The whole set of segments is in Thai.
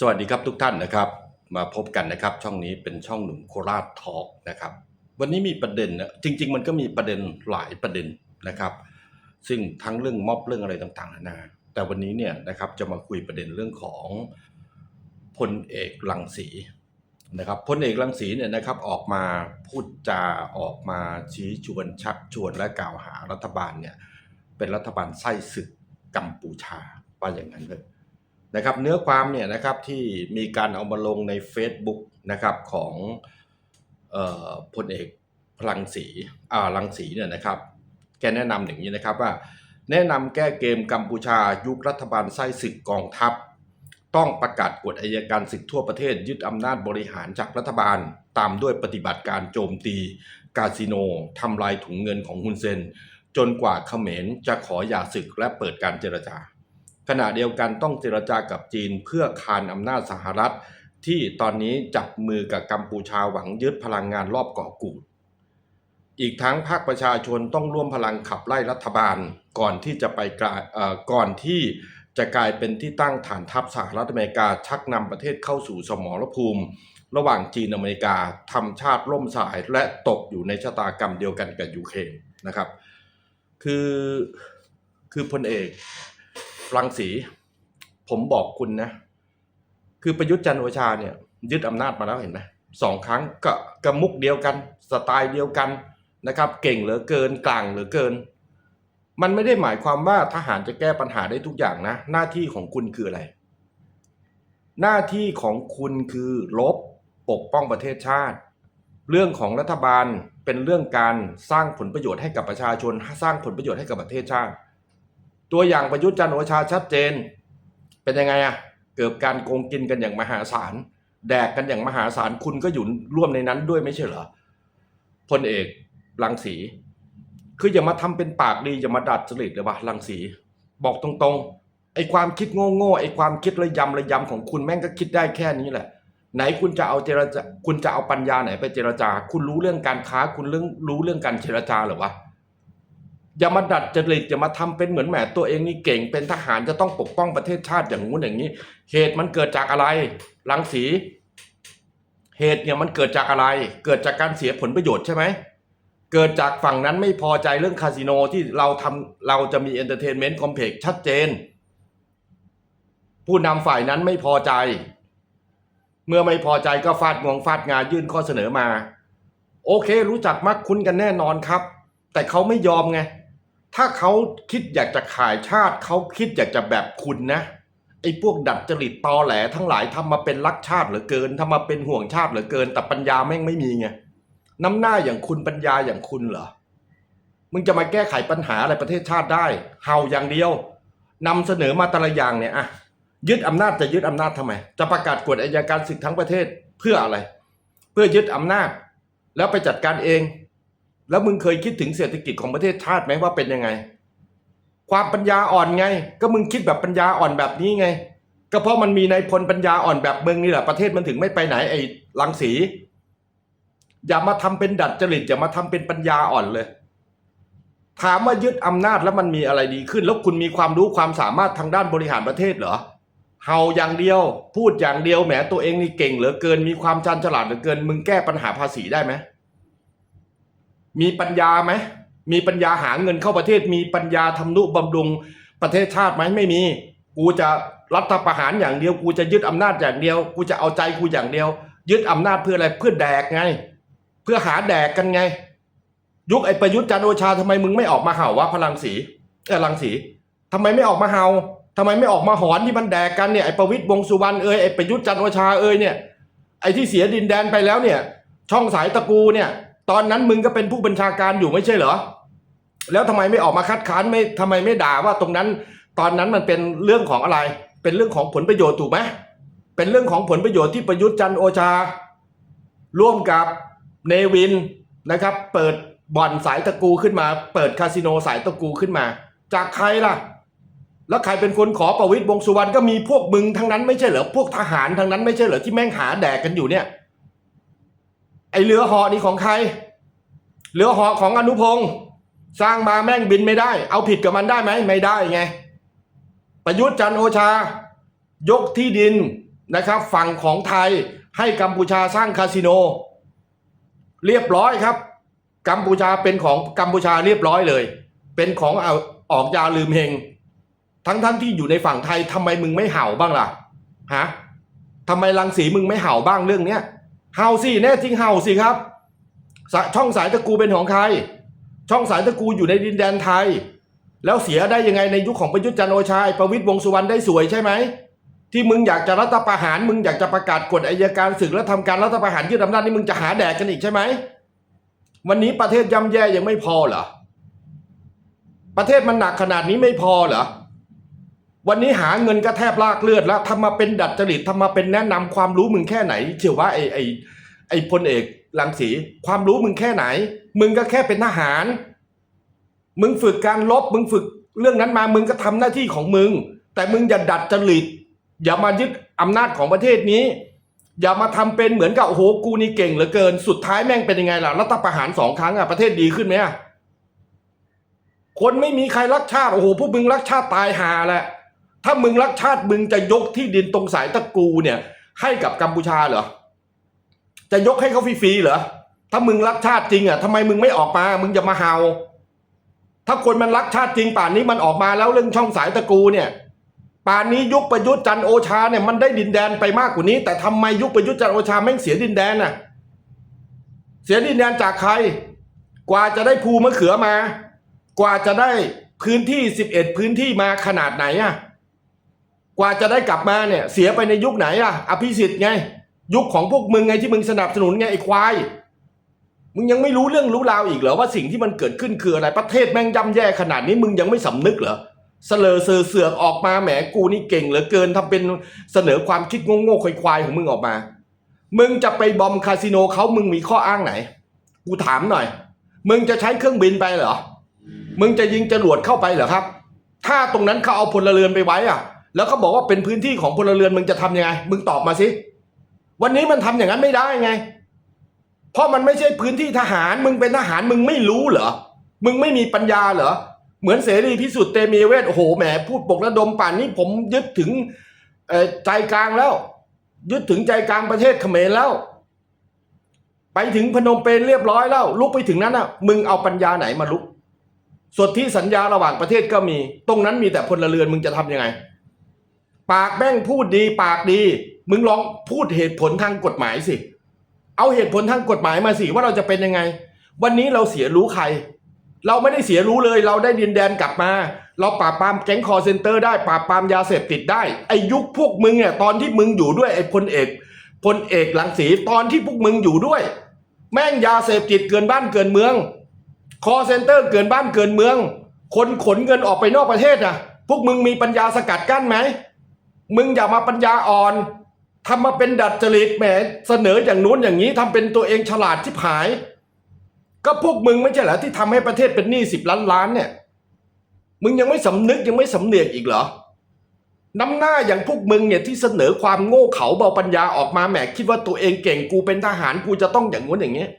สวัสดีครับทุกท่านนะครับ มาพบกันนะครับ ช่องนี้เป็นช่องหนุ่มโคราชทอล์กนะครับ วันนี้มีประเด็นนะจริง ๆ มันก็มีประเด็นหลายประเด็นนะครับ ซึ่งทั้งเรื่องม็อบเรื่องอะไรต่างๆนานาแต่วันนี้เนี่ยนะครับจะมาคุยประเด็นเรื่องของพลเอกรังสีนะครับพลเอกรังสีเนี่ยนะครับออกมาพูดจาออกมาชี้ชวนชักชวนและกล่าวหารัฐบาลเนี่ยเป็นรัฐบาลไส้ศึกกัมพูชาว่าอย่างนั้นเลย นะครับเนื้อความเนี่ยนะครับที่มีการเอามาลงใน Facebook นะครับของออพลเอกพลังสีอ่าลังสีเนี่ยนะครับแกแนะนำอย่างนี้นะครับว่า แนะนำแก้เกมกัมพูชายุครัฐบาลไส้ศึกกองทัพ ต้องประกาศกฎอายการศึกทั่วประเทศยึดอำนาจบริหารจากรัฐบาล ตามด้วยปฏิบัติการโจมตีคาสิโนทำลายถุงเงินของฮุนเซน จนกว่าเขมรจะขอหย่าศึกและเปิดการเจรจา ขณะเดียวกันต้องเจรจากับจีนเพื่อคานอำนาจสหรัฐ ที่ตอนนี้จับมือกับกัมพูชาหวังยึดพลังงานรอบเกาะกูดอีกทั้งภาคประชาชนต้องร่วมพลังขับไล่รัฐบาลก่อนที่จะไปกลายเอ่อก่อนที่จะกลายเป็นที่ตั้งฐานทัพสหรัฐอเมริกาชักนำประเทศเข้าสู่สมรภูมิ ระหว่างจีนอเมริกาทำชาติล่มสายและตกอยู่ในชะตากรรมเดียวกันกับยูเครนนะครับ คือคือพลเอก รังสี ผมบอกคุณนะ คือประยุทธ์จันทร์โอชาเนี่ย ยึดอำนาจมาแล้วเห็นไหมสองครั้งก็กระมุกเดียวกัน สไตล์เดียวกันนะครับ เก่งเหลือเกินกลางเหลือเกิน มันไม่ได้หมายความว่าทหารจะแก้ปัญหาได้ทุกอย่างนะ หน้าที่ของคุณคืออะไร หน้าที่ของคุณคือลบปกป้องประเทศชาติ เรื่องของรัฐบาลเป็นเรื่องการสร้างผลประโยชน์ให้กับประชาชน สร้างผลประโยชน์ให้กับประเทศชาติ ตัวอย่างประยุทธ์จันทร์โอชาชัดเจน เป็นยังไงอะเกิดการโกงกินกันอย่างมหาศาล แดกกันอย่างมหาศาลคุณก็อยู่ร่วมในนั้นด้วยไม่ใช่เหรอพลเอกรังสี คืออย่ามาทำเป็นปากดีอย่ามาดัดจริตเลยวะรังสี บอกตรงๆไอ้ความคิดโง่ๆไอ้ความคิดระยำระยำของคุณแม่งก็คิดได้แค่นี้แหละ ไหนคุณจะเอาเจรจาคุณจะเอาปัญญาไหนไปเจรจา คุณรู้เรื่องการค้า คุณเรื่องรู้เรื่องการเจรจาหรอวะ อย่ามาดัดจริตอย่ามาทำเป็นเหมือนแหมตัวเองนี่เก่งเป็นทหารจะต้องปกป้องประเทศชาติอย่างงู้นอย่างนี้ เหตุมันเกิดจากอะไรรังสี เหตุเนี่ยมันเกิดจากอะไร เกิดจากการเสียผลประโยชน์ใช่ไหมเกิดจากฝั่งนั้นไม่พอใจเรื่องคาสิโนที่เราทำเราจะมีเอนเตอร์เทนเมนต์คอมเพล็กชัดเจน ผู้นำฝ่ายนั้นไม่พอใจ เมื่อไม่พอใจก็ฟาดงวงฟาดงายื่นข้อเสนอมา โอเค รู้จักมักคุ้นกันแน่นอนครับ แต่เขาไม่ยอมไง ถ้าเขาคิดอยากจะขายชาติ เขาคิดอยากจะแบบคุณนะไอ้พวกดัดจริตตอแหล ทั้งหลายทำมาเป็นรักชาติเหลือเกินทำมาเป็นห่วงชาติเหลือเกิน แต่ปัญญาแม่งไม่มีไงน้ำหน้าอย่างคุณปัญญาอย่างคุณเหรอมึงจะมาแก้ไขปัญหาอะไรประเทศชาติได้เห่าอย่างเดียวนำเสนอมาแต่ละอย่างเนี่ยอะยึดอำนาจจะยึดอำนาจทำไม จะประกาศกฎอัยการศึกทั้งประเทศเพื่ออะไร เพื่อยึดอำนาจ แล้วไปจัดการเอง แล้วมึงเคยคิดถึงเศรษฐกิจของประเทศชาติไหมว่าเป็นยังไง ความปัญญาอ่อนไง ก็มึงคิดแบบปัญญาอ่อนแบบนี้ไง ก็เพราะมันมีในายพลปัญญาอ่อนแบบมึงนี่แหละประเทศมันถึงไม่ไปไหนไอ้ลังสี อย่ามาทำเป็นดัดจริตอย่ามาทำเป็นปัญญาอ่อนเลย ถามว่ายึดอำนาจแล้วมันมีอะไรดีขึ้น แล้วคุณมีความรู้ความสามารถทางด้านบริหารประเทศเหรอเฮาอย่างเดียว พูดอย่างเดียวแหมตัวเองนี่เก่งเหลือเกินมีความชันฉลาดเหลือเกิน มึงแก้ปัญหาภาษีได้ไหม มีปัญญาไหมมีปัญญาหาเงินเข้าประเทศ มีปัญญาทำนุบำรุงประเทศชาติไหมไม่มี กูจะรัฐประหารอย่างเดียว กูจะยึดอำนาจอย่างเดียว กูจะเอาใจกูอย่างเดียว ยึดอำนาจเพื่ออะไรเพื่อแดกไง เพื่อหาแดกกันไง ยุคไอ้ประยุทธ์จันโอชาทำไมมึงไม่ออกมาเห่าวะพลังสีเออลังสีทำไมไม่ออกมาเห่าทำไมไม่ออกมาหอนที่มันแดกกันเนี่ยไอ้ประวิตยวงสุวรรณเอ้ยไอ้ประยุทธ์จันโอชาเอ้ยเนี่ยไอ้ที่เสียดินแดนไปแล้วเนี่ย ช่องสายตะกูเนี่ย ตอนนั้นมึงก็เป็นผู้บัญชาการอยู่ไม่ใช่เหรอ แล้วทำไมไม่ออกมาคัดค้านไม่ทำไมไม่ด่าว่าตรงนั้น ตอนนั้นมันเป็นเรื่องของอะไร เป็นเรื่องของผลประโยชน์ถูกไหมเป็นเรื่องของผลประโยชน์ที่ประยุทธ์จันทร์โอชา ร่วมกับเนวินนะครับ เปิดบ่อนสายตะกูขึ้นมา เปิดคาสิโนสายตะกูขึ้นมา จากใครล่ะ แล้วใครเป็นคนขอประวิตยวงสุวรรณก็มีพวกมึงทั้งนั้นไม่ใช่เหรอพวกทหารทั้งนั้นไม่ใช่เหรอที่แม่งหาแดกกันอยู่เนี่ย อเรือหอนี่ของใคร เรือหอของอนุพงศ์สร้างมาแม่งบินไม่ได้ เอาผิดกับมันได้ไหมไม่ได้ไง ประยุทธ์จันโอชา ยกที่ดินนะครับ ฝั่งของไทยให้กัมพูชาสร้างคาสิโน เรียบร้อยครับ กัมพูชาเป็นของกัมพูชาเรียบร้อยเลย เป็นของเอาออกยาลืมเฮงทั้งทั้งที่อยู่ในฝั่งไทยทำไมมึงไม่เห่าบ้างล่ะฮะทำไมลังสีมึงไม่เห่าบ้างเรื่องเนี้ย เห่าสิแน่จริงเห่าสิครับ ช่องสายตะกูเป็นของใคร ช่องสายตะกูอยู่ในดินแดนไทย แล้วเสียได้ยังไงในยุคของประยุทธ์จันทร์โอชาประวิตยวงสุวรรณได้สวยใช่ไหมที่มึงอยากจะรัฐประหารมึงอยากจะประกาศกฎอายการศึกแล้วทำการรัฐประหารยึดอำนาจนี่มึงจะหาแดกกันอีกใช่ไหมวันนี้ประเทศย่ำแย่ยังไม่พอเหรอประเทศมันหนักขนาดนี้ไม่พอเหรอ วันนี้หาเงินก็แทบลากเลือดแล้วทำมาเป็นดัดจริตทำมาเป็นแนะนำความรู้มึงแค่ไหนเชื่อว่าไอ้ไอ้ไอ้พลเอกลังสีความรู้มึงแค่ไหน มึงก็แค่เป็นทหาร มึงฝึกการลบมึงฝึกเรื่องนั้นมามึงก็ทำหน้าที่ของมึง แต่มึงอย่าดัดจริต อย่ามายึดอำนาจของประเทศนี้ อย่ามาทำเป็นเหมือนกับโอ้โหกูนี่เก่งเหลือเกิน สุดท้ายแม่งเป็นยังไงล่ะรัฐประหารสองครั้งอะประเทศดีขึ้นไหมอะคนไม่มีใครรักชาติโอ้โหพวกมึงรักชาติตายหาแหละ ถ้ามึงรักชาติมึงจะยกที่ดินตรงสายตะกูเนี่ย ให้กับกัมพูชาเหรอ จะยกให้เขาฟรีๆเหรอ ถ้ามึงรักชาติจริงอะทำไมมึงไม่ออกมา มึงจะมาเฮาถ้าคนมันรักชาติจริงป่านนี้มันออกมาแล้วเรื่องช่องสายตะกูเนี่ย ป่านนี้ยุคประยุทธ์จันโอชาเนี่ยมันได้ดินแดนไปมากกว่านี้ แต่ทำไมยุคประยุทธ์จันโอชาแม่งเสียดินแดนน่ะ เสียดินแดนจากใคร กว่าจะได้ภูมะเขือมา กว่าจะได้พื้นที่สิบเอ็ดพื้นที่มาขนาดไหนอะ กว่าจะได้กลับมาเนี่ย เสียไปในยุคไหนอะ อภิสิทธิ์ไง ยุคของพวกมึงไงที่มึงสนับสนุนไงไอ้ควาย มึงยังไม่รู้เรื่องรู้ราวอีกเหรอว่าสิ่งที่มันเกิดขึ้นคืออะไรประเทศแม่งย่ำแย่ขนาดนี้มึงยังไม่สำนึกเหรอเสลอเสือเสือกออกมาแหมกูนี่เก่งเหลือเกินทำเป็นเสนอความคิดโง่ๆควายๆของมึงออกมา มึงจะไปบอมคาสิโนเขามึงมีข้ออ้างไหน กูถามหน่อย มึงจะใช้เครื่องบินไปเหรอ มึงจะยิงจรวดเข้าไปเหรอครับ ถ้าตรงนั้นเขาเอาพลเรือนไปไว้อะ แล้วเขาบอกว่าเป็นพื้นที่ของพลเรือนมึงจะทำยังไง มึงตอบมาสิวันนี้มันทำอย่างนั้นไม่ได้ไง เพราะมันไม่ใช่พื้นที่ทหาร มึงเป็นทหารมึงไม่รู้เหรอ มึงไม่มีปัญญาเหรอ เหมือนเสรีพิสุทธิ์เตมีเวทโอ้โหแหมพูดปกระดมป่านนี้ผมยึดถึงใจกลางแล้ว ยึดถึงใจกลางประเทศเขมรแล้ว ไปถึงพนมเปญเรียบร้อยแล้ว ลุกไปถึงนั้นอะ มึงเอาปัญญาไหนมาลุกส่วนที่สัญญาระหว่างประเทศก็มี ตรงนั้นมีแต่พลเรือนมึงจะทำยังไง ปากแม่งพูดดี ปากดี มึงลองพูดเหตุผลทางกฎหมายสิ เอาเหตุผลทางกฎหมายมาสิว่าเราจะเป็นยังไง วันนี้เราเสียรู้ใคร เราไม่ได้เสียรู้เลย เราได้ดินแดนกลับมา เราปราบปรามแก๊งคอเซนเตอร์ได้ปราบปรามยาเสพติดได้ ไอ้ยุคพวกมึงเนี่ยตอนที่มึงอยู่ด้วยไอ้พลเอกพลเอกหลังสีตอนที่พวกมึงอยู่ด้วย แม่งยาเสพติดเกินบ้านเกินเมือง คอเซนเตอร์เกินบ้านเกินเมือง คนขนเงินออกไปนอกประเทศอะ พวกมึงมีปัญญาสกัดกั้นไหม มึงอย่ามาปัญญาอ่อนทำมาเป็นดัดจริตแหมเสนออย่างนู้นอย่างนี้ทำเป็นตัวเองฉลาดชิบหาย ก็พวกมึงไม่ใช่เหรอที่ทำให้ประเทศเป็นหนี้สิบล้านล้านเนี่ย มึงยังไม่สำนึกยังไม่สำเนียกอีกเหรอน้ำหน้าอย่างพวกมึงเนี่ยที่เสนอความโง่เขลาเบาปัญญาออกมาแหมคิดว่าตัวเองเก่งกูเป็นทหารกูจะต้องอย่างงู้นอย่างนี้ย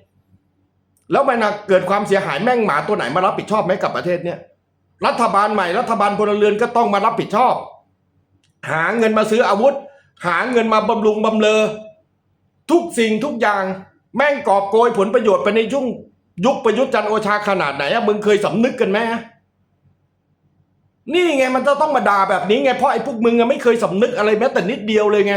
แล้วมันเกิดความเสียหายแม่งหมาตัวไหนมารับผิดชอบไหมกับประเทศเนี่ยรัฐบาลใหม่รัฐบาลพลเรือนก็ต้องมารับผิดชอบ หาเงินมาซื้ออาวุธ หาเงินมาบำรุงบำเรอทุกสิ่งทุกอย่างแม่งกอบโกยผลประโยชน์ไปในช่งยุคประยุทธ์จันโอชาขนาดไหนอะมึงเคยสำนึกกันไหมนี่ไงมันจะต้องมาด่าแบบนี้ไงเพราะไอ้พวกมึงไม่เคยสำนึกอะไรแม้แต่นิดเดียวเลยไง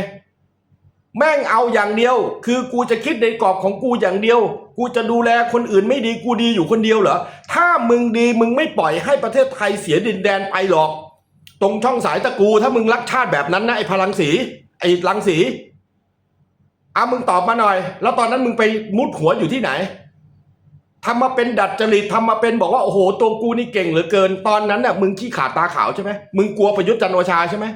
แม่งเอาอย่างเดียว คือกูจะคิดในกรอบของกูอย่างเดียว กูจะดูแลคนอื่นไม่ดีกูดีอยู่คนเดียวเหรอถ้ามึงดีมึงไม่ปล่อยให้ประเทศไทยเสียดินแดนไปหรอก ตรงช่องสายตะกู ถ้ามึงรักชาติแบบนั้นนะไอ้พลังสีไอ้ลังสีเอามึงตอบมาหน่อย แล้วตอนนั้นมึงไปมุดหัวอยู่ที่ไหนทำมาเป็นดัดจริตทำมาเป็นบอกว่าโอ้โหตัวกูนี่เก่งเหลือเกิน ตอนนั้นน่ะมึงขี้ขาดตาขาวใช่ไหมมึงกลัวประยุทธ์จันโอชาใช่ไหม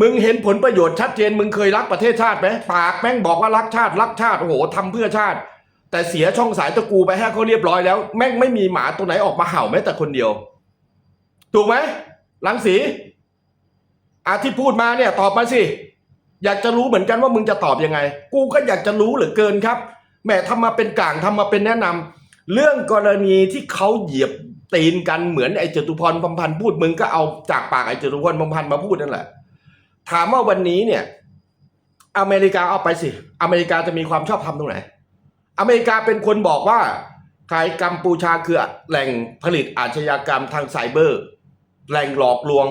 มึงเห็นผลประโยชน์ชัดเจน มึงเคยรักประเทศชาติไหมปากแม่งบอกว่ารักชาติ รักชาติโอ้โหทำเพื่อชาติ แต่เสียช่องสายตะกูไปให้เขาเรียบร้อยแล้ว แม่งไม่มีหมาตัวไหนออกมาเห่าแม้แต่คนเดียว ถูกไหมลังสีอาที่พูดมาเนี่ยตอบมาสิ อยากจะรู้เหมือนกันว่ามึงจะตอบยังไง กูก็อยากจะรู้เหลือเกินครับแหมทำมาเป็นกลางทำมาเป็นแนะนำเรื่องกรณีที่เขาเหยียบตีนกันเหมือนไอ้จตุพรพมพันธ์พูดมึงก็เอาจากปากไอ้จตุพรพมพันธ์มาพูดนั่นแหละ ถามว่าวันนี้เนี่ย อเมริกาเอาไปสิ อเมริกาจะมีความชอบธรรมตรงไหน อเมริกาเป็นคนบอกว่าไทยกัมพูชาคือแหล่งผลิตอาชญากรรมทางไซเบอร์ แหล่งหลอกลวง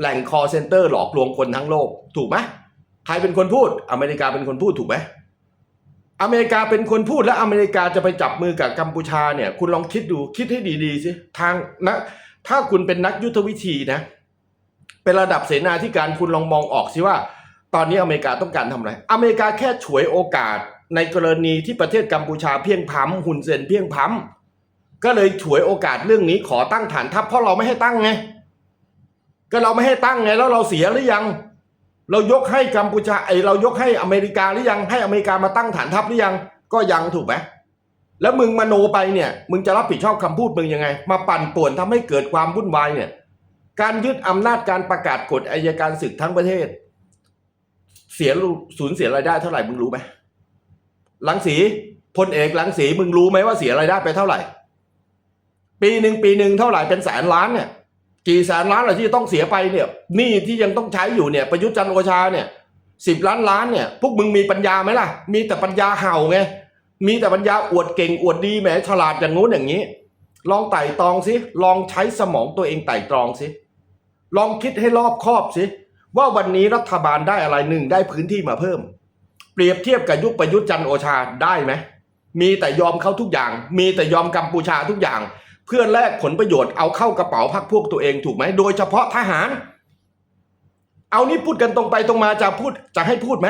แหล่งคอเซ็นเตอร์หลอกลวงคนทั้งโลก ถูกไหมใครเป็นคนพูด อเมริกาเป็นคนพูดถูกไหมอเมริกาเป็นคนพูดและอเมริกาจะไปจับมือกับกัมพูชาเนี่ย คุณลองคิดดูคิดให้ดีๆสิทางนะถ้าคุณเป็นนักยุทธวิธีนะ เป็นระดับเสนาธิการคุณลองมองออกสิว่า ตอนนี้อเมริกาต้องการทำอะไร อเมริกาแค่ฉวยโอกาสในกรณีที่ประเทศกัมพูชาเพียงพล้ำหุ่นเซนเพียงพล้ำก็เลยฉวยโอกาสเรื่องนี้ขอตั้งฐานทัพเพราะเราไม่ให้ตั้งไง ก็เราไม่ให้ตั้งไงแล้วเราเสียหรือยัง เรายกให้กัมพูชาไอเรายกให้อเมริกาหรือยังให้อเมริกามาตั้งฐานทัพหรือยัง ก็ยังถูกไหมแล้วมึงมโนไปเนี่ย มึงจะรับผิดชอบคำพูดมึงยังไง มาปั่นป่วนทำให้เกิดความวุ่นวายเนี่ย การยึดอำนาจการประกาศกฎอายการศึกทั้งประเทศ เสียรูสูญเสียรายได้เท่าไหร่มึงรู้ไหมหลังสีพลเอกหลังสีมึงรู้ไหมว่าเสียรายได้ไปเท่าไหร่ ปีหนึ่งปีหนึ่งเท่าไหร่เป็นแสนล้านเนี่ย กี่แสนล้านเหรที่ต้องเสียไปเนี่ยหนี่ที่ยังต้องใช้อยู่เนี่ยประยุทธ์จันทร์โอชาเนี่ยสิบล้านล้านเนี่ยพวกมึงมีปัญญาไหมล่ะ มีแต่ปัญญาเห่าไงมีแต่ปัญญาอวดเก่งอวดดีแหมฉลาดอย่างงู้นอย่างนี้ ลองไต่ตรองสิลองใช้สมองตัวเองไต่ตรองสิลองคิดให้รอบคอบสิว่าวันนี้รัฐบาลได้อะไรหนึ่งได้พื้นที่มาเพิ่ม เปรียบเทียบกับยุคประยุทธ์จันทร์โอชาได้ไหมมีแต่ยอมเขาทุกอย่าง มีแต่ยอมกัมพูชาทุกอย่าง เพื่อแลกผลประโยชน์เอาเข้ากระเป๋าพักพวกตัวเองถูกไหมโดยเฉพาะทหาร เอานี่พูดกันตรงไปตรงมาจะพูดจะให้พูดไหม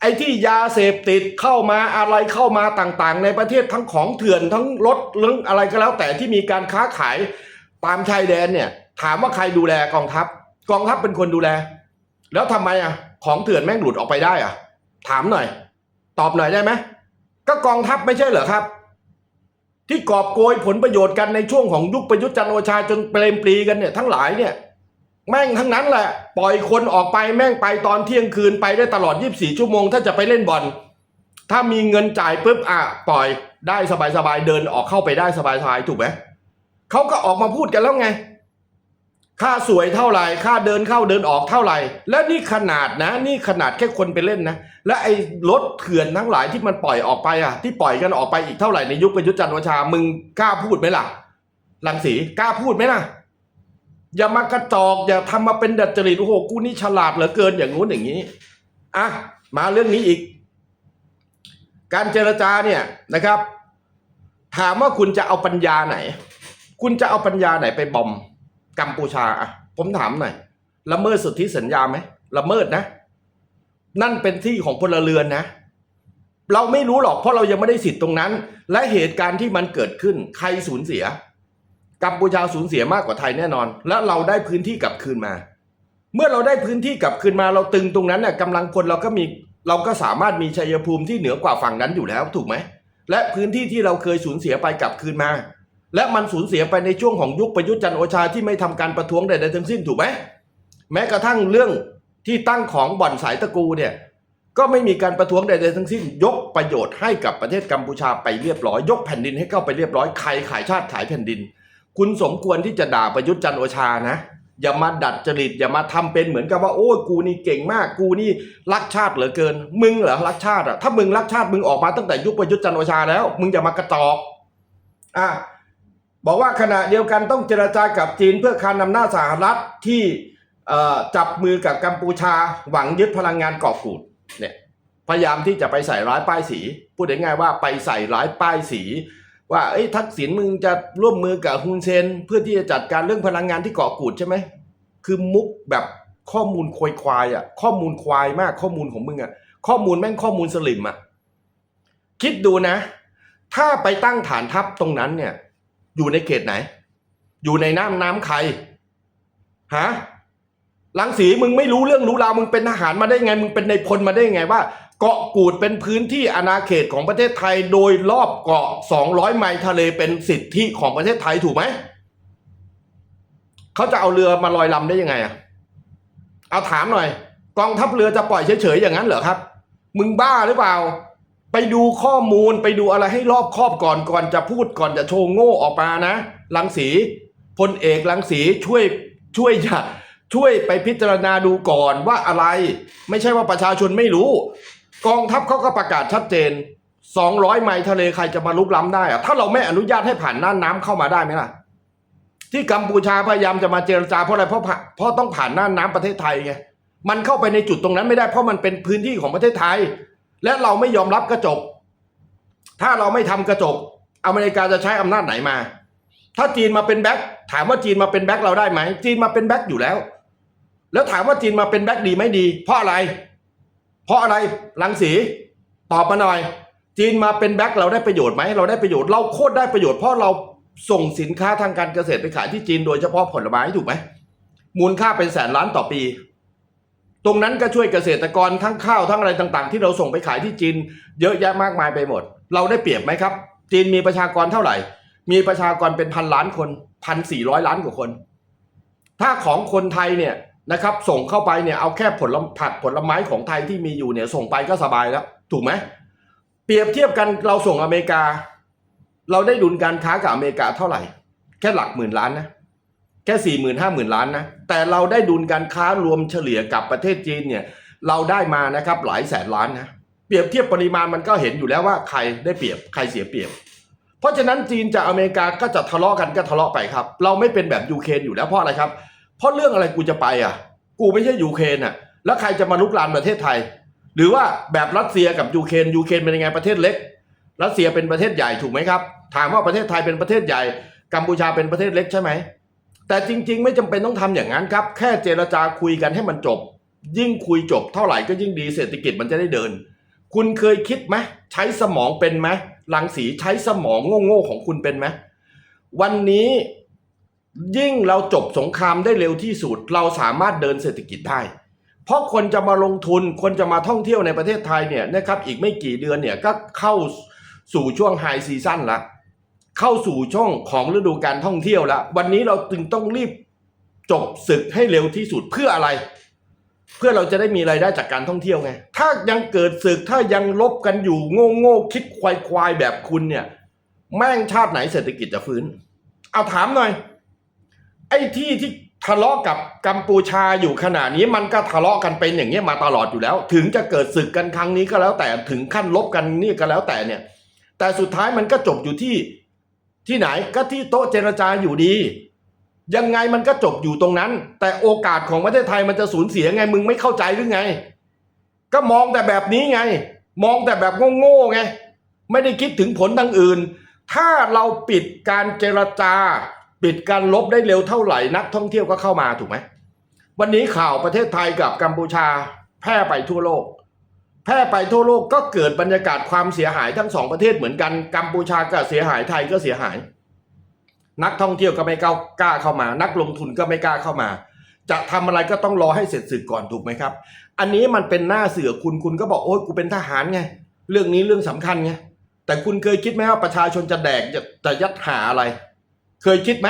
ไอ้ที่ยาเสพติดเข้ามาอะไรเข้ามาต่างๆ ในประเทศทั้งของเถื่อนทั้งรถเรื่องอะไรก็แล้ว แต่ที่มีการค้าขายตามชายแดนเนี่ย ถามว่าใครดูแลกองทัพ กองทัพเป็นคนดูแล แล้วทำไมอะ ของเถื่อนแม่งหลุดออกไปได้อะ ถามหน่อย ตอบหน่อยได้ไหมก็กองทัพไม่ใช่เหรอครับ ที่กอบโกยผลประโยชน์กันในช่วงของยุคประยุทธ์จันโอชาจนเปรมปรีกันเนี่ยทั้งหลายเนี่ยแม่งทั้งนั้นแหละ ปล่อยคนออกไปแม่งไปตอนเที่ยงคืนไปได้ตลอด 24 ชั่วโมง ถ้าจะไปเล่นบอลถ้ามีเงินจ่ายปุ๊บอะปล่อยได้สบายๆเดินออกเข้าไปได้สบายๆถูกไหมเขาก็ออกมาพูดกันแล้วไง ค่าสวยเท่าไหร่ค่าเดินเข้าเดินออกเท่าไหร่ และนี่ขนาดนะ นี่ขนาดแค่คนไปเล่นนะ และไอ้รถเถื่อนทั้งหลายที่มันปล่อยออกไปอะ ที่ปล่อยกันออกไปอีกเท่าไหร่ในยุคประยุทธ์จันทร์โอชา มึงกล้าพูดไหมล่ะลังสีกล้าพูดไหมล่ะ อย่ามากระจอกอย่าทำมาเป็นดัดจริตโอ้โหกูนี่ฉลาดเหลือเกินอย่างงู้นอย่างนี้อะมาเรื่องนี้อีก การเจรจาเนี่ยนะครับ ถามว่าคุณจะเอาปัญญาไหน คุณจะเอาปัญญาไหนไปบอม กัมพูชาอะผมถามหน่อยละเมิดสิทธิสัญญาไหมละเมิดนะ นั่นเป็นที่ของพลเรือนนะ เราไม่รู้หรอกเพราะเรายังไม่ได้สิทธิ์ตรงนั้น และเหตุการณ์ที่มันเกิดขึ้น ใครสูญเสียกัมพูชาสูญเสียมากกว่าไทยแน่นอน และเราได้พื้นที่กลับคืนมา เมื่อเราได้พื้นที่กลับคืนมา เราตึงตรงนั้นน่ะกำลังพลเราก็มีเราก็สามารถมีชัยภูมิที่เหนือกว่าฝั่งนั้นอยู่แล้วถูกไหมและพื้นที่ที่เราเคยสูญเสียไปกลับคืนมา และมันสูญเสียไปในช่วงของยุคประยุทธ์จันโอชาที่ไม่ทำการประท้วงใดๆทั้งสิ้นถูกไหมแม้กระทั่งเรื่องที่ตั้งของบ่อนสายตะกูเนี่ยก็ไม่มีการประท้วงใดๆทั้งสิ้น ยกประโยชน์ให้กับประเทศกัมพูชาไปเรียบร้อย ยกแผ่นดินให้เข้าไปเรียบร้อยใครขายชาติขายแผ่นดิน คุณสมควรที่จะด่าประยุทธ์จันโอชานะอย่ามาดัดจริตอย่ามาทำเป็นเหมือนกับว่าโอ้ยกูนี่เก่งมาก กูนี่รักชาติเหลือเกิน มึงเหรอรักชาติอะถ้ามึงรักชาติมึงออกมาตั้งแต่ยุคประยุทธ์จันโอชาแล้ว มึงอย่ามากระจอกอะ บอกว่าขณะเดียวกันต้องเจรจากับจีนเพื่อคานนำหน้าจสหรัฐที่จับมือกับกัมพูชาหวังยึดพลังงานเกาะกูดเนี่ยพยายามที่จะไปใส่ร้ายป้ายสี พูดง่ายๆว่าไปใส่ร้ายป้ายสี ว่าเอ้ทักษิณมึงจะร่วมมือกับฮุนเซน เพื่อที่จะจัดการเรื่องพลังงานที่เกาะกูดใช่ไหมคือมุกแบบข้อมูลควายควายอะข้อมูลควายมากข้อมูลของมึงอะข้อมูลแม่งข้อมูลสลิมอะคิดดูนะ ถ้าไปตั้งฐานทัพตรงนั้นเนี่ย อยู่ในเขตไหน อยู่ในน้ำน้ำใครฮะลังสีมึงไม่รู้เรื่องรู้ราวมึงเป็นทหารมาได้ไง มึงเป็นในพลมาได้ไงว่า เกาะกูดเป็นพื้นที่อาณาเขตของประเทศไทย โดยรอบเกาะ 200 ไมล์ทะเลเป็นสิทธิของประเทศไทยถูกไหมเขาจะเอาเรือมาลอยลำได้ยังไงอะเอาถามหน่อย กองทัพเรือจะปล่อยเฉยๆอย่างนั้นเหรอครับ มึงบ้าหรือเปล่า ไปดูข้อมูลไปดูอะไรให้รอบคอบก่อนก่อนจะพูดก่อนจะโชว์โง่ออกมานะลังสีพลเอกลังสีช่วยช่วยอย่าช่วยไปพิจารณาดูก่อนว่าอะไร ไม่ใช่ว่าประชาชนไม่รู้ กองทัพเขาก็ประกาศชัดเจน 200 ไมล์ทะเลใครจะมาลุกล้ำได้อะถ้าเราไม่อนุญาตให้ผ่านน่านน้ำเข้ามาได้ไหมล่ะ ที่กัมพูชาพยายามจะมาเจรจาเพราะอะไรเพราะเพราะต้องผ่านน่านน้ำประเทศไทยไงมันเข้าไปในจุดตรงนั้นไม่ได้เพราะมันเป็นพื้นที่ของประเทศไทย และเราไม่ยอมรับกระจก ถ้าเราไม่ทำกระจก อเมริกาจะใช้อำนาจไหนมา ถ้าจีนมาเป็นแบ็คถามว่าจีนมาเป็นแบ็คเราได้ไหม จีนมาเป็นแบ็คอยู่แล้ว แล้วถามว่าจีนมาเป็นแบ็คดีไหมดี เพราะอะไร เพราะอะไรลังสีตอบมาหน่อย จีนมาเป็นแบ็คเราได้ประโยชน์ไหมเราได้ประโยชน์เราโคตรได้ประโยชน์เพราะเราส่งสินค้าทางการเกษตรไปขายที่จีนโดยเฉพาะผลไม้ถูกไหมมูลค่าเป็นแสนล้านต่อปี ตรงนั้นก็ช่วยเกษตรกรทั้งข้าวทั้งอะไรต่าง ๆ ที่เราส่งไปขายที่จีนเยอะแยะมากมายไปหมด เราได้เปรียบไหมครับ จีนมีประชากรเท่าไหร่ มีประชากรเป็นพันล้านคนพันสี่ร้อยล้านกว่าคน ถ้าของคนไทยเนี่ยนะครับส่งเข้าไปเนี่ยเอาแค่ผลผักผลไม้ของไทยที่มีอยู่เนี่ยส่งไปก็สบายแล้ว ถูกไหมเปรียบเทียบกันเราส่งอเมริกา เราได้ดุลการค้ากับอเมริกาเท่าไหร่ แค่หลักหมื่นล้านนะ แค่สี่หมื่นห้าหมื่นล้านนะ แต่เราได้ดุลการค้ารวมเฉลี่ยกับประเทศจีนเนี่ย เราได้มานะครับหลายแสนล้านนะ เปรียบเทียบปริมาณมันก็เห็นอยู่แล้วว่าใครได้เปรียบใครเสียเปรียบ เพราะฉะนั้นจีนจากอเมริกาก็จะทะเลาะกันก็ทะเลาะไปครับ เราไม่เป็นแบบยูเครนอยู่แล้วเพราะอะไรครับ เพราะเรื่องอะไรกูจะไปอะ กูไม่ใช่ยูเครนอะ แล้วใครจะมาลุกลานประเทศไทย หรือว่าแบบรัสเซียกับยูเครนยูเครนเป็นยังไงประเทศเล็ก รัสเซียเป็นประเทศใหญ่ถูกไหมครับ ถามว่าประเทศไทยเป็นประเทศใหญ่ กัมพูชาเป็นประเทศเล็กใช่ไหม แต่จริง ๆ ไม่จำเป็นต้องทำอย่างนั้นครับ แค่เจรจาคุยกันให้มันจบ ยิ่งคุยจบเท่าไหร่ก็ยิ่งดีเศรษฐกิจมันจะได้เดิน คุณเคยคิดไหมใช้สมองเป็นไหมลังสีใช้สมองโง่ๆของคุณเป็นไหมวันนี้ยิ่งเราจบสงครามได้เร็วที่สุดเราสามารถเดินเศรษฐกิจได้ เพราะคนจะมาลงทุนคนจะมาท่องเที่ยวในประเทศไทยเนี่ยนะครับอีกไม่กี่เดือนเนี่ยก็เข้าสู่ช่วงไฮซีซั่นละ เข้าสู่ช่วงของฤดูการท่องเที่ยวแล้ว วันนี้เราจึงต้องรีบจบศึกให้เร็วที่สุดเพื่ออะไร เพื่อเราจะได้มีรายได้จากการท่องเที่ยวไง ถ้ายังเกิดศึกถ้ายังลบกันอยู่โง่โง่คิดควายควายแบบคุณเนี่ย แม่งชาติไหนเศรษฐกิจจะฟื้น เอาถามหน่อย ไอ้ที่ที่ทะเลาะกับกัมพูชาอยู่ขนาดนี้มันก็ทะเลาะกันเป็นอย่างเงี้ยมาตลอดอยู่แล้ว ถึงจะเกิดศึกกันครั้งนี้ก็แล้วแต่ถึงขั้นลบกันนี่ก็แล้วแต่เนี่ย แต่สุดท้ายมันก็จบอยู่ที่ ที่ไหนก็ที่โต๊ะเจรจาอยู่ดี ยังไงมันก็จบอยู่ตรงนั้น แต่โอกาสของประเทศไทยมันจะสูญเสียไงมึงไม่เข้าใจหรือไง ก็มองแต่แบบนี้ไง มองแต่แบบโง่ๆไง ไม่ได้คิดถึงผลทางอื่น ถ้าเราปิดการเจรจา ปิดการลบได้เร็วเท่าไหร่นักท่องเที่ยวก็เข้ามาถูกไหมวันนี้ข่าวประเทศไทยกับกัมพูชาแพร่ไปทั่วโลก แพร่ไปทั่วโลกก็เกิดบรรยากาศความเสียหายทั้งสองประเทศเหมือนกันกัมพูชาก็เสียหายไทยก็เสียหาย นักท่องเที่ยวก็ไม่กล้าเข้ามา นักลงทุนก็ไม่กล้าเข้ามา จะทำอะไรก็ต้องรอให้เสร็จศึกก่อนถูกไหมครับ อันนี้มันเป็นหน้าเสือคุณคุณก็บอกโอ้ยกูเป็นทหารไงเรื่องนี้เรื่องสำคัญไงแต่คุณเคยคิดไหมว่าประชาชนจะแดกจะจะยัดหาอะไร เคยคิดไหม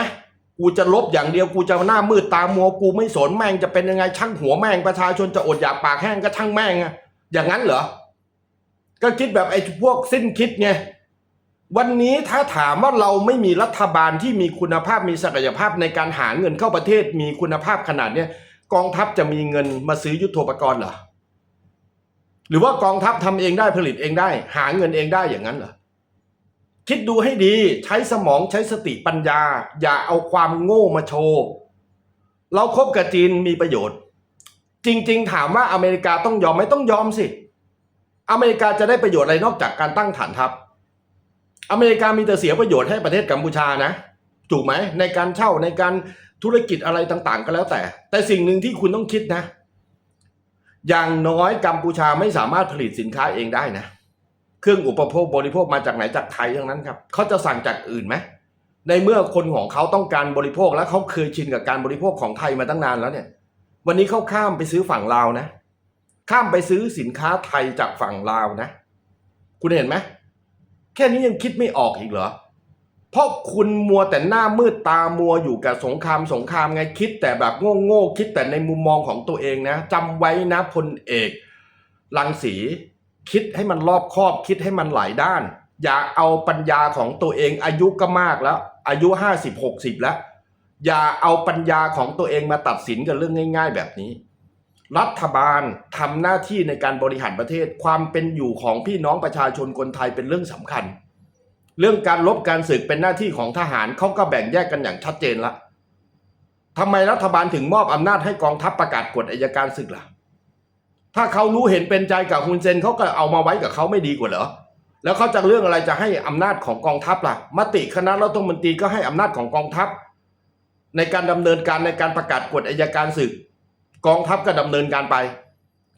กูจะลบอย่างเดียวกูจะหน้ามืดตามัวกูไม่สนแม่งจะเป็นยังไงช่างหัวแม่งประชาชนจะอดอยากปากแห้งก็ช่างแม่งอะ อย่างนั้นเหรอ ก็คิดแบบไอ้พวกสิ้นคิดไงวันนี้ถ้าถามว่าเราไม่มีรัฐบาลที่มีคุณภาพมีศักยภาพในการหาเงินเข้าประเทศมีคุณภาพขนาดเนี้ยกองทัพจะมีเงินมาซื้อยุทโธปกรณ์เหรอหรือว่ากองทัพทำเองได้ผลิตเองได้ หาเงินเองได้อย่างนั้นเหรอคิดดูให้ดีใช้สมองใช้สติปัญญา อย่าเอาความโง่มาโชว์ เราคบกับจีนมีประโยชน์ จริง ๆ ถามว่าอเมริกาต้องยอมไหมต้องยอมสิ อเมริกาจะได้ประโยชน์อะไรนอกจากการตั้งฐานทัพ อเมริกามีแต่เสียประโยชน์ให้ประเทศกัมพูชานะ ถูกไหมในการเช่าในการธุรกิจอะไรต่างๆ ก็แล้วแต่ แต่สิ่งหนึ่งที่คุณต้องคิดนะ อย่างน้อยกัมพูชาไม่สามารถผลิตสินค้าเองได้นะ เครื่องอุปโภคบริโภคมาจากไหนจากไทยทั้งนั้นครับเขาจะสั่งจากอื่นไหมในเมื่อคนของเขาต้องการบริโภคและเขาเคยชินกับการบริโภคของไทยมาตั้งนานแล้วเนี่ย วันนี้เขาข้ามไปซื้อฝั่งลาวนะ ข้ามไปซื้อสินค้าไทยจากฝั่งลาวนะ คุณเห็นไหมแค่นี้ยังคิดไม่ออกอีกเหรอ เพราะคุณมัวแต่หน้ามืดตามัวอยู่กับสงครามสงครามไงคิดแต่แบบโง่ๆคิดแต่ในมุมมองของตัวเองนะจำไว้นะพลเอกลังสีคิดให้มันรอบคอบคิดให้มันหลายด้าน อย่าเอาปัญญาของตัวเองอายุก็มากแล้ว อายุห้าสิบหกสิบแล้ว อย่าเอาปัญญาของตัวเองมาตัดสินกับเรื่องง่าย ๆ แบบนี้ รัฐบาลทำหน้าที่ในการบริหารประเทศ ความเป็นอยู่ของพี่น้องประชาชนคนไทยเป็นเรื่องสำคัญ เรื่องการลบการศึกเป็นหน้าที่ของทหารเขาก็แบ่งแยกกันอย่างชัดเจนละทำไมรัฐบาลถึงมอบอำนาจให้กองทัพประกาศกฎอัยการศึกล่ะ ถ้าเขารู้เห็นเป็นใจกับฮุนเซนเขาก็เอามาไว้กับเขาไม่ดีกว่าเหรอแล้วเขาจะเรื่องอะไรจะให้อำนาจของกองทัพล่ะ มติคณะรัฐมนตรีก็ให้อำนาจของกองทัพ ในการดำเนินการในการประกาศกฎอัยการศึก กองทัพก็ดำเนินการไป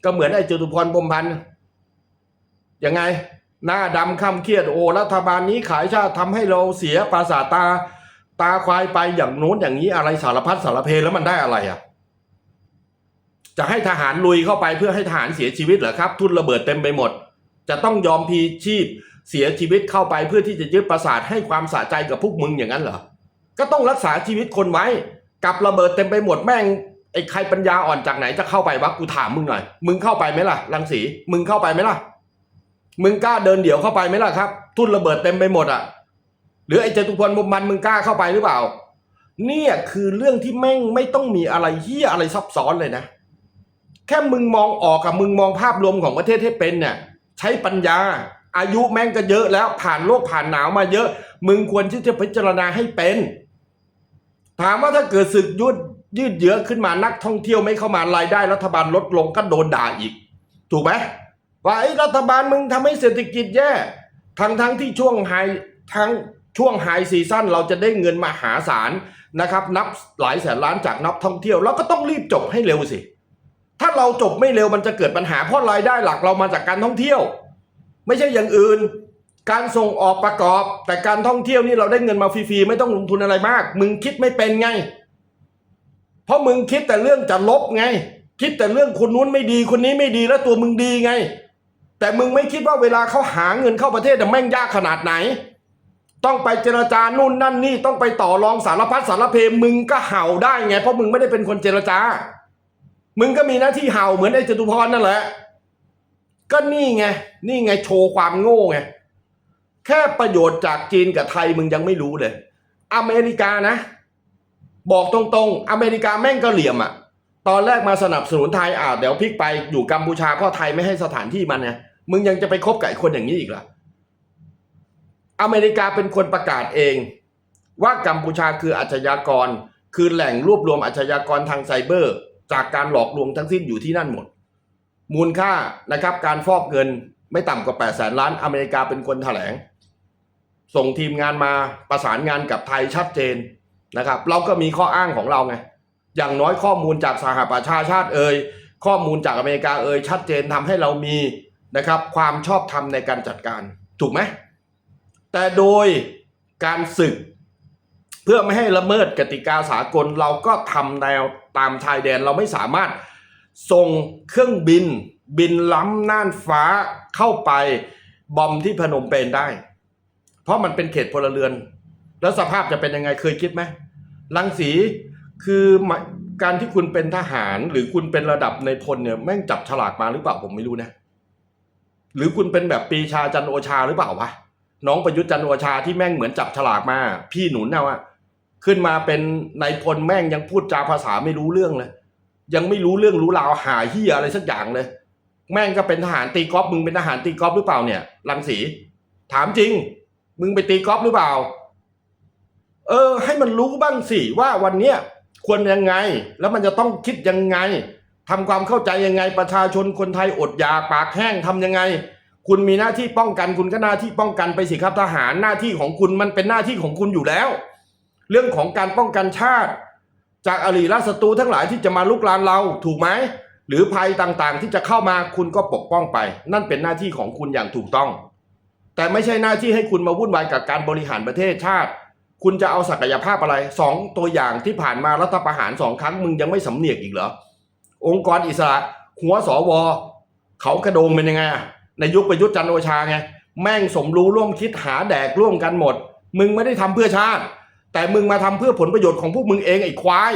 ก็เหมือนไอ้จตุพรพรมพันธ์ยังไง หน้าดำคำเครียดโอรัฐบาลนี้ขายชาติทำให้เราเสียภาษาตาตาควายไปอย่างโน้นอย่างนี้อะไรสารพัดสารเพแล้วมันได้อะไรอะจะให้ทหารลุยเข้าไปเพื่อให้ทหารเสียชีวิตเหรอครับ ทุนระเบิดเต็มไปหมด จะต้องยอมพีชีพเสียชีวิตเข้าไปเพื่อที่จะยึดประสาทให้ความสะใจกับพวกมึงอย่างนั้นเหรอ ก็ต้องรักษาชีวิตคนไว้กับระเบิดเต็มไปหมดแม่งไอ้ใครปัญญาอ่อนจากไหนจะเข้าไปวะกูถามมึงหน่อย มึงเข้าไปไหมล่ะรังสีมึงเข้าไปไหมล่ะ มึงกล้าเดินเดี่ยวเข้าไปไหมล่ะครับ ทุนระเบิดเต็มไปหมดอะ หรือไอ้จตุพรมุมมันมึงกล้าเข้าไปหรือเปล่า เนี่ยคือเรื่องที่แม่งไม่ต้องมีอะไรเฮียอะไรซับซ้อนเลยนะ แค่มึงมองออกกับมึงมองภาพรวมของประเทศให้เป็นเนี่ยใช้ปัญญา อายุแม่งก็เยอะแล้วผ่านโลกผ่านหนาวมาเยอะ มึงควรที่จะพิจารณาให้เป็น ถามว่าถ้าเกิดศึกยุดยืดเยื้อขึ้นมานักท่องเที่ยวไม่เข้ามารายได้รัฐบาลลดลงก็โดนด่าอีก ถูกไหมว่าไอ้รัฐบาลมึงทำให้เศรษฐกิจแย่ทั้งทั้งที่ช่วงไฮทั้งช่วงไฮซีซั่นเราจะได้เงินมหาศาลนะครับ นับหลายแสนล้านจากนักท่องเที่ยวเราก็ต้องรีบจบให้เร็วสิ ถ้าเราจบไม่เร็วมันจะเกิดปัญหาเพราะรายได้หลักเรามาจากการท่องเที่ยว ไม่ใช่อย่างอื่น การส่งออกประกอบ แต่การท่องเที่ยวนี่เราได้เงินมาฟรีๆไม่ต้องลงทุนอะไรมาก มึงคิดไม่เป็นไง เพราะมึงคิดแต่เรื่องจะลบไง คิดแต่เรื่องคนนู้นไม่ดีคนนี้ไม่ดีแล้วตัวมึงดีไง แต่มึงไม่คิดว่าเวลาเขาหาเงินเข้าประเทศจะแม่งยากขนาดไหน ต้องไปเจรจานู่นนั่นนี่ต้องไปต่อรองสารพัดสารเพมึงก็เห่าได้ไง เพราะมึงไม่ได้เป็นคนเจรจา มึงก็มีหน้าที่เห่าเหมือนไอ้จตุพรนั่นแหละ ก็นี่ไง นี่ไงโชว์ความโง่ไง แค่ประโยชน์จากจีนกับไทยมึงยังไม่รู้เลย อเมริกานะ บอกตรงๆ อเมริกาแม่งก็เหลี่ยมอะตอนแรกมาสนับสนุนไทยอ่าเดี๋ยวพลิกไปอยู่กัมพูชาเพราะไทยไม่ให้สถานที่มันไงมึงยังจะไปคบกับไอ้คนอย่างนี้อีกเหรอเมริกาเป็นคนประกาศเอง ว่ากัมพูชาคืออาชญากร คือแหล่งรวบรวมอาชญากรทางไซเบอร์ จากการหลอกลวงทั้งสิ้นอยู่ที่นั่นหมด มูลค่านะครับการฟอกเงินไม่ต่ำกว่า8แสนล้านอเมริกาเป็นคนแถลง ส่งทีมงานมาประสานงานกับไทยชัดเจนนะครับ เราก็มีข้ออ้างของเราไงอย่างน้อยข้อมูลจากสหประชาชาติเอ่ยข้อมูลจากอเมริกาเอ่ยชัดเจนทำให้เรามีนะครับ ความชอบธรรมในการจัดการถูกไหมแต่โดยการศึก เพื่อไม่ให้ละเมิดกติกาสากลเราก็ทำแนวตามชายแดนเราไม่สามารถส่งเครื่องบิน บินล้ำน่านฟ้าเข้าไปบอมที่พนมเปญได้ เพราะมันเป็นเขตพลเรือน แล้วสภาพจะเป็นยังไงเคยคิดไหมลังสีคือการที่คุณเป็นทหารหรือคุณเป็นระดับในพลเนี่ยแม่งจับฉลากมาหรือเปล่าผมไม่รู้นะหรือคุณเป็นแบบปีชาจันโอชาหรือเปล่าวะน้องประยุทธ์จันโอชาที่แม่งเหมือนจับฉลากมา พี่หนุนเอาอะขึ้นมาเป็นนายพลแม่งยังพูดจาภาษาไม่รู้เรื่องเลย ยังไม่รู้เรื่องรู้ราวหาเฮียอะไรสักอย่างเลย แม่งก็เป็นทหารตีกอล์ฟมึงเป็นทหารตีกอล์ฟหรือเปล่าเนี่ยลังสีถามจริง มึงไปตีกอล์ฟหรือเปล่า เออ ให้มันรู้บ้างสิว่าวันเนี้ยควรยังไง แล้วมันจะต้องคิดยังไงทำความเข้าใจยังไง ประชาชนคนไทยอดอยากปากแห้งทำยังไง คุณมีหน้าที่ป้องกันคุณก็หน้าที่ป้องกันไปสิครับทหารหน้าที่ของคุณมันเป็นหน้าที่ของคุณอยู่แล้ว เรื่องของการป้องกันชาติ จากอริราชศัตรูทั้งหลายที่จะมาลุกลานเราถูกไหมหรือภัยต่างๆ ที่จะเข้ามาคุณก็ปกป้องไป นั่นเป็นหน้าที่ของคุณอย่างถูกต้อง แต่ไม่ใช่หน้าที่ให้คุณมาวุ่นวายกับการบริหารประเทศชาติ คุณจะเอาศักยภาพอะไรสองตัวอย่างที่ผ่านมารัฐประหารสองครั้งมึงยังไม่สำเนียกอีกเหรอ องค์กรอิสระ หัวสวเขากระโดงเป็นยังไงในยุคประยุทธ์จันทร์โอชาไงแม่งสมรู้ร่วมคิดหาแดกร่วมกันหมด มึงไม่ได้ทำเพื่อชาติ แต่มึงมาทำเพื่อผลประโยชน์ของพวกมึงเองไอ้ควาย